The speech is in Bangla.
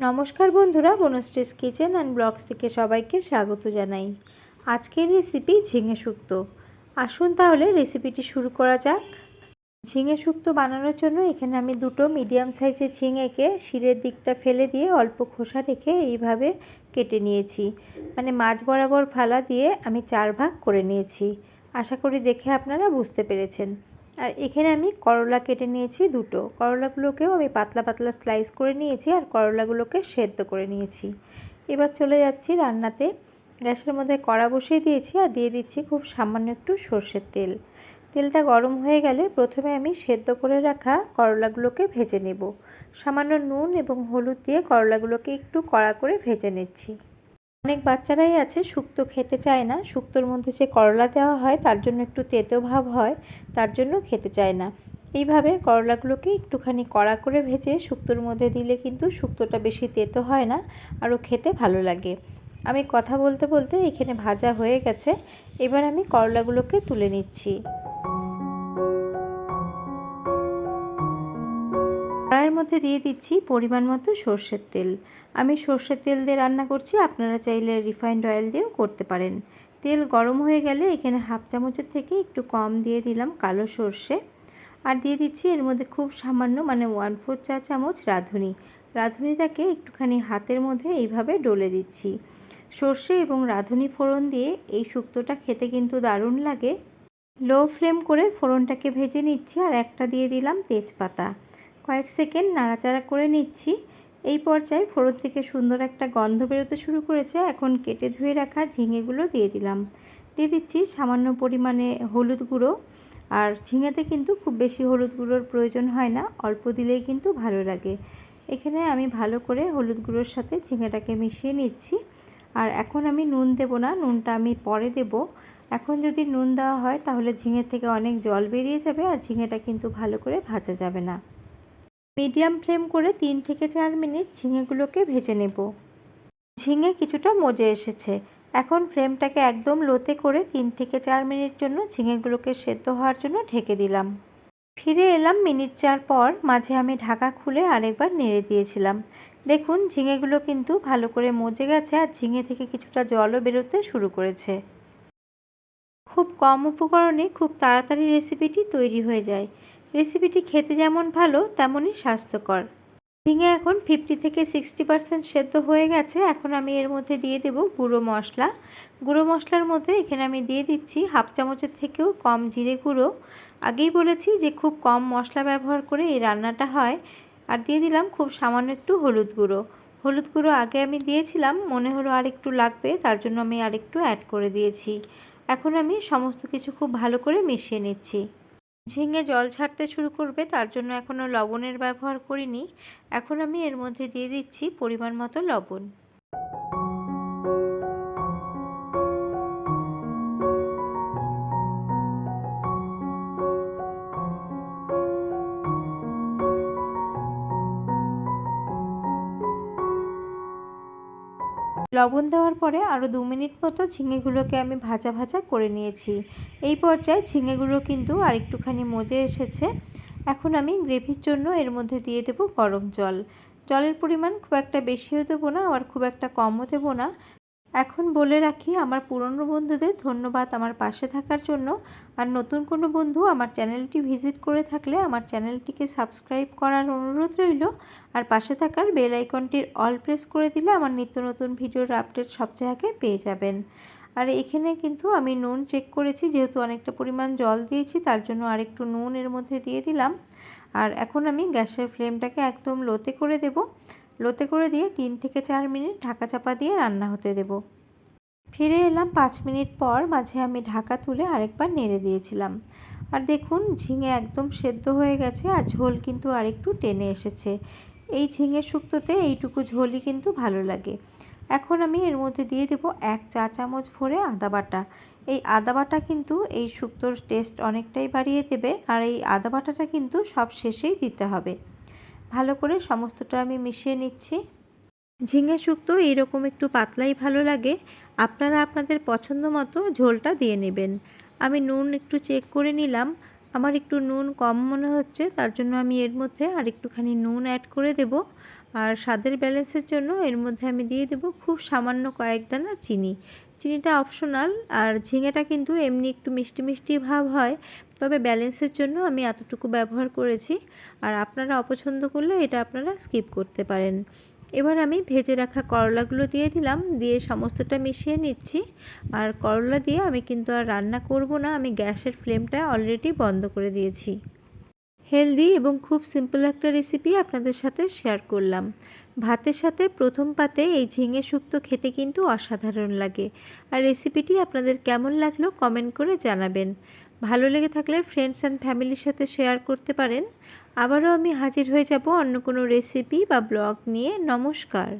নমস্কার বন্ধুরা বনস্ট্রিস কিচেন অ্যান্ড ব্লগস থেকে সবাইকে স্বাগত জানাই। আজকের রেসিপি ঝিঙে শুক্তো। আসুন তাহলে রেসিপিটি শুরু করা যাক। ঝিঙে শুক্তো বানানোর জন্য এখানে আমি দুটো মিডিয়াম সাইজের ঝিঙেকে শিরের দিকটা ফেলে দিয়ে অল্প খোসা রেখে এইভাবে কেটে নিয়েছি। মানে মাছ বরাবর ফালা দিয়ে আমি চার ভাগ করে নিয়েছি। আশা করি দেখে আপনারা বুঝতে পেরেছেন। আর এখানে আমি করলা কেটে নিয়েছি দুটো। করলাগুলোকেও আমি পাতলা পাতলা স্লাইস করে নিয়েছি আর করলাগুলোকে সেদ্ধ করে নিয়েছি। এবার চলে যাচ্ছি রান্নাতে। গ্যাসের মধ্যে কড়া বসিয়ে দিয়েছি আর দিয়ে দিচ্ছি খুব সামান্য একটু সর্ষের তেল। তেলটা গরম হয়ে গেলে প্রথমে আমি সেদ্ধ করে রাখা করলাগুলোকে ভেজে নেব। সামান্য নুন এবং হলুদ দিয়ে করলাগুলোকে একটু কড়া করে ভেজে নিচ্ছি। অনেক বাচ্চারাই আছে, শুক্তো খেতে চায় না। শুক্তোর মধ্যে যে করলা দেওয়া হয়, তার জন্য একটু তেতো ভাব হয়, তার জন্য খেতে চায় না। এইভাবে করলাগুলোকে একটুখানি কড়া করে ভেজে শুক্তোর মধ্যে দিলে কিন্তু শুক্তোটা বেশি তেতো হয় না, আরও খেতে ভালো লাগে। আমি কথা বলতে বলতে এখানে ভাজা হয়ে গেছে। এবার আমি করলাগুলোকে তুলে নিচ্ছি। কড়াইয়ের মধ্যে দিয়ে দিচ্ছি পরিমাণ মতো সর্ষের তেল। আমি সর্ষের তেল দিয়ে রান্না করছি, আপনারা চাইলে রিফাইন্ড অয়েল দিয়েও করতে পারেন। তেল গরম হয়ে গেলে এখানে হাফ চামচের থেকে একটু কম দিয়ে দিলাম কালো সর্ষে। আর দিয়ে দিচ্ছি এর মধ্যে খুব সামান্য মানে ওয়ান ফোর চা চামচ রাঁধুনি। রাঁধুনিটাকে একটুখানি হাতের মধ্যে এইভাবে ডলে দিচ্ছি। সর্ষে এবং রাঁধুনি ফোড়ন দিয়ে এই শুক্তোটা খেতে কিন্তু দারুণ লাগে। লো ফ্লেম করে ফোড়নটাকে ভেজে নিচ্ছি আর একটা দিয়ে দিলাম তেজপাতা। কয়েক সেকেন্ড নাড়াচাড়া করে নিচ্ছি। এই পর্যায়ে ফোড়ন থেকে সুন্দর একটা গন্ধ বেরোতে শুরু করেছে। এখন কেটে ধুয়ে রাখা ঝিঙেগুলো দিয়ে দিলাম। দিয়ে দিচ্ছি সামান্য পরিমাণে হলুদ গুঁড়ো। আর ঝিঙেতে কিন্তু খুব বেশি হলুদ গুঁড়োর প্রয়োজন হয় না, অল্প দিলেই কিন্তু ভালো লাগে। এখানে আমি ভালো করে হলুদ গুঁড়োর সাথে ঝিঙেটাকে মিশিয়ে নিচ্ছি। আর এখন আমি নুন দেব না, নুনটা আমি পরে দেব। এখন যদি নুন দেওয়া হয় তাহলে ঝিঙে থেকে অনেক জল বেরিয়ে যাবে আর ঝিঙেটা কিন্তু ভালো করে ভাজা যাবে না। মিডিয়াম ফ্লেম করে তিন থেকে চার মিনিট ঝিঙেগুলোকে ভেজে নেব। ঝিঙে কিছুটা মজে এসেছে। এখন ফ্লেমটাকে একদম লোতে করে তিন থেকে চার মিনিট জন্য ঝিঙেগুলোকে সেদ্ধ হওয়ার জন্য ঢেকে দিলাম। ফিরে এলাম মিনিট চার পর মাঝে আমি ঢাকা খুলে আরেকবার নেড়ে দিয়েছিলাম। দেখুন, ঝিঙেগুলো কিন্তু ভালো করে মজে গেছে আর ঝিঙে থেকে কিছুটা জলও বেরোতে শুরু করেছে। খুব কম উপকরণে খুব তাড়াতাড়ি রেসিপিটি তৈরি হয়ে যায়। রেসিপিটি খেতে যেমন ভালো, তেমনই স্বাস্থ্যকর। ঝিঙে এখন ফিফটি থেকে সিক্সটি পার্সেন্ট সেদ্ধ হয়ে গেছে। এখন আমি এর মধ্যে দিয়ে দেব গুঁড়ো মশলা। গুঁড়ো মশলার মধ্যে এখানে আমি দিয়ে দিচ্ছি হাফ চামচের থেকেও কম জিরে গুঁড়ো। আগেই বলেছি যে খুব কম মশলা ব্যবহার করে এই রান্নাটা হয়। আর দিয়ে দিলাম খুব সামান্য একটু হলুদ গুঁড়ো। হলুদ গুঁড়ো আগে আমি দিয়েছিলাম, মনে হলো আর একটু লাগবে, তার জন্য আমি আর একটু অ্যাড করে দিয়েছি। এখন আমি সমস্ত কিছু খুব ভালো করে মিশিয়ে নিচ্ছি। ঝিঙে জল ছাড়তে শুরু করবে, তার জন্য এখনও লবণের ব্যবহার করিনি। এখন আমি এর মধ্যে দিয়ে দিচ্ছি পরিমাণ মতো লবণ। লবণ দেওয়ার পরে আরও দু মিনিট মতো ঝিঙেগুলোকে আমি ভাজা ভাজা করে নিয়েছি। এই পর্যায়ে ঝিঙেগুলো কিন্তু আর একটুখানি মজে এসেছে। এখন আমি গ্রেভির জন্য এর মধ্যে দিয়ে দেবো গরম জল। জলের পরিমাণ খুব একটা বেশিও দেবো না, আবার খুব একটা কমও দেবো না। এখন বলে রাখি, আমার পুরনো বন্ধুদের ধন্যবাদ আমার পাশে থাকার জন্য। আর নতুন কোনো বন্ধু আমার চ্যানেলটি ভিজিট করে থাকলে আমার চ্যানেলটিকে সাবস্ক্রাইব করার অনুরোধ রইল। আর পাশে থাকার বেল আইকনটির অল প্রেস করে দিলে আমার নিত্য নতুন ভিডিওর আপডেট সব জায়গায় পেয়ে যাবেন। আর এখানে কিন্তু আমি নুন চেক করেছি, যেহেতু অনেকটা পরিমাণ জল দিয়েছি, তার জন্য আরেকটু নুন এর মধ্যে দিয়ে দিলাম। আর এখন আমি গ্যাসের ফ্লেমটাকে একদম লোতে করে দেব। লোতে করে দিয়ে তিন থেকে চার মিনিট ঢাকা চাপা দিয়ে রান্না হতে দেব। ফিরে এলাম পাঁচ মিনিট পর মাঝে আমি ঢাকা তুলে আরেকবার নেড়ে দিয়েছিলাম। আর দেখুন, ঝিঙে একদম সেদ্ধ হয়ে গেছে আর ঝোল কিন্তু আরেকটু টেনে এসেছে। এই ঝিঙে শুক্তোতে এইটুকু ঝোলই কিন্তু ভালো লাগে। এখন আমি এর মধ্যে দিয়ে দেব এক চা চামচ ভরে আদা বাটা। এই আদা বাটা কিন্তু এই শুক্তোর টেস্ট অনেকটাই বাড়িয়ে দেবে আর এই আদা বাটাটা কিন্তু সব শেষেই দিতে হবে। ভালো করে সমস্তটা আমি মিশিয়ে নিচ্ছি। ঝিঙে শুক্তো এইরকম একটু পাতলাই ভালো লাগে। আপনারা আপনাদের পছন্দ মতো ঝোলটা দিয়ে নেবেন। আমি নুন একটু চেক করে নিলাম। আমার একটু নুন কম মনে হচ্ছে, তার জন্য আমি এর মধ্যে আর একটুখানি নুন অ্যাড করে দেব। আর স্বাদের ব্যালেন্সের জন্য এর মধ্যে আমি দিয়ে দেব খুব সামান্য কয়েক দানা চিনি। চিনিটা অপশনাল আর ঝিঙেটা কিন্তু এমনি একটু মিষ্টি মিষ্টি ভাব হয়। তবে ব্যালেন্সের জন্য আমি এতটুকু ব্যবহার করেছি। আর আপনারা অপছন্দ করলে এটা আপনারা স্কিপ করতে পারেন। এবার আমি ভেজে রাখা করলাগুলো দিয়ে দিলাম, দিয়ে সমস্তটা মিশিয়ে নিচ্ছি। আর করলা দিয়ে আমি কিন্তু আর রান্না করব না, আমি গ্যাসের ফ্লেমটা অলরেডি বন্ধ করে দিয়েছি। হেলদি এবং খুব সিম্পল একটা রেসিপি আপনাদের সাথে শেয়ার করলাম। ভাতের সাথে প্রথম পাতে এই ঝিঙে শুক্তো খেতে কিন্তু অসাধারণ লাগে। আর রেসিপিটি আপনাদের কেমন লাগল কমেন্ট করে জানাবেন। ভালো লেগে থাকলে ফ্রেন্ডস অ্যান্ড ফ্যামিলির সাথে শেয়ার করতে পারেন। আবারও আমি হাজির হয়ে যাব অন্য কোনো রেসিপি বা ব্লগ নিয়ে। নমস্কার।